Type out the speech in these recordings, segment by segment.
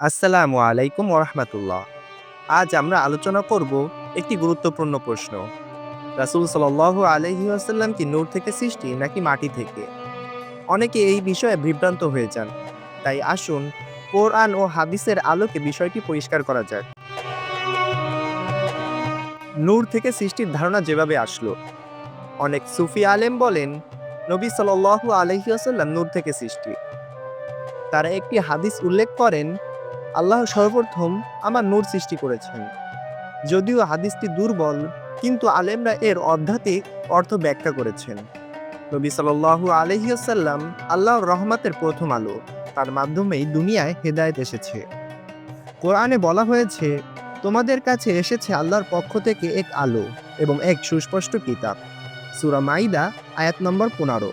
আসসালামু আলাইকুম ওরহমাতুল্লাহ। আজ আমরা আলোচনা করব একটি গুরুত্বপূর্ণ প্রশ্ন। রাসূল সাল্লাল্লাহু আলাইহি আসাল্লাম কি নূর থেকে সৃষ্টি নাকি মাটি থেকে? অনেকে এই বিষয়ে বিভ্রান্ত হয়ে যান। তাই আসুন কোরআন ও হাদিসের আলোকে বিষয়টি পরিষ্কার করা যাক। নূর থেকে সৃষ্টির ধারণা যেভাবে আসলো। অনেক সুফি আলেম বলেন, নবী সাল্লাল্লাহু আলাইহি ওয়াসাল্লাম নূর থেকে সৃষ্টি। তারা একটি হাদিস উল্লেখ করেন আল্লাহ সর্বপ্রথম আমার নূর সৃষ্টি করেছেন। যদিও হাদিসটি দুর্বল, কিন্তু আলেমরা এর অধ্যাত্মিক অর্থ ব্যাখ্যা করেছেন। নবী সাল্লাল্লাহু আলহিউসাল্লাম আল্লাহর রহমতের প্রথম আলো, তার মাধ্যমেই দুনিয়ায় হেদায়েত এসেছে। কোরআনে বলা হয়েছে, তোমাদের কাছে এসেছে আল্লাহর পক্ষ থেকে এক আলো এবং এক সুস্পষ্ট কিতাব। সুরা মাইদা, আয়াত নম্বর পনেরো।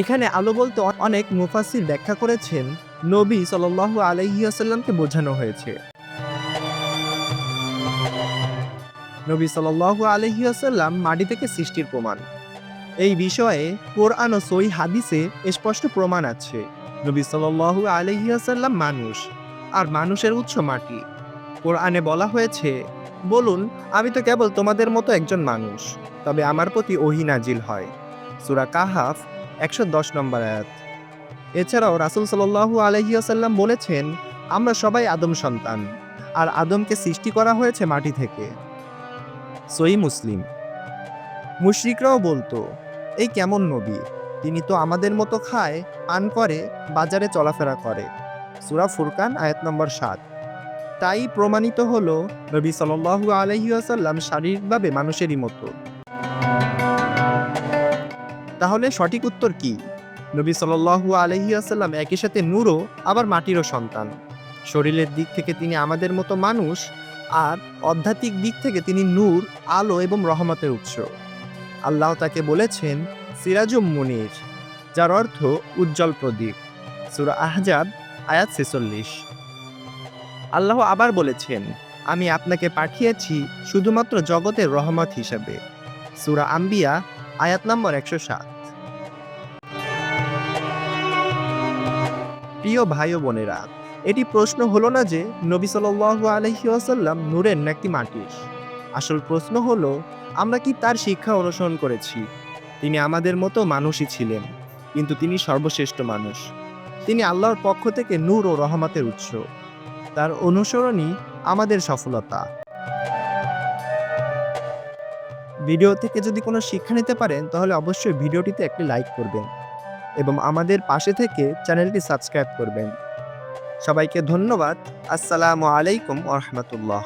এখানে আলো বলতে অনেক মুফাসির ব্যাখ্যা করেছেন নবী সাল্লাল্লাহু আলাইহিয়াসাল্লামকে বোঝানো হয়েছে। নবী সাল্লাল্লাহু আলাইহিয়াসাল্লাম মাটি থেকে সৃষ্টির প্রমাণ। এই বিষয়ে কোরআন ও সই হাদিসে স্পষ্ট প্রমাণ আছে। নবী সাল্লাল্লাহু আলাইহিয়াসাল্লাম মানুষ, আর মানুষের উৎস মাটি। কোরআনে বলা হয়েছে, বলুন, আমি তো কেবল তোমাদের মতো একজন মানুষ, তবে আমার প্রতি ওহি নাজিল হয়। সুরা কাহাফ একশো দশ নম্বর আয়াত। এছাড়াও রাসুল সাল্লাল্লাহু আলহিয়াসাল্লাম বলেছেন, আমরা সবাই আদম সন্তান, আর আদমকে সৃষ্টি করা হয়েছে মাটি থেকে। সই মুসলিম। মুশরিকরাও বলতো, এই কেমন নবী? তিনি তো আমাদের মতো খায়, পান করে, বাজারে চলাফেরা করে। সুরা ফুরকান, আয়াত নম্বর সাত। তাই প্রমাণিত হলো, নবী সাল্লাল্লাহু আলহিউসাল্লাম শারীরিকভাবে মানুষেরই মতো। তাহলে সঠিক উত্তর কি? নবী সাল্লাল্লাহু আলহিউসাল্লাম একই সাথে নূরও, আবার মাটিরও সন্তান। শরীরের দিক থেকে তিনি আমাদের মতো মানুষ, আর আধ্যাত্মিক দিক থেকে তিনি নূর, আলো এবং রহমতের উৎস। আল্লাহ তাকে বলেছেন, সিরাজুম মুনির, যার অর্থ উজ্জ্বল প্রদীপ। সুরা আহজাব, আয়াত ছেচল্লিশ। আল্লাহ আবার বলেছেন, আমি আপনাকে পাঠিয়েছি শুধুমাত্র জগতের রহমত হিসাবে। সুরা আম্বিয়া, আয়াত নম্বর একশো সাত। প্রিয় ভাই ও বোনেরা, এটি প্রশ্ন হলো না যে নবী সাল্লাল্লাহু আলাইহি ওয়াসাল্লাম নূরের নাকি মাটির? আসল প্রশ্ন হলো, আমরা কি তার শিক্ষা অনুসরণ করেছি? তিনি আমাদের মতো মানুষই ছিলেন, কিন্তু তিনি সর্বশ্রেষ্ঠ মানুষ। তিনি আল্লাহর পক্ষ থেকে নূর ও রহমতের উৎস। তার অনুসরণই আমাদের সফলতা। ভিডিও থেকে যদি কোনো শিক্ষা নিতে পারেন, তাহলে অবশ্যই ভিডিওটিতে একটি লাইক করবেন। এবং আমাদের পাশে থেকে চ্যানেলটি সাবস্ক্রাইব করবেন। সবাইকে ধন্যবাদ। আসসালামু আলাইকুম রহমতুল্লাহ।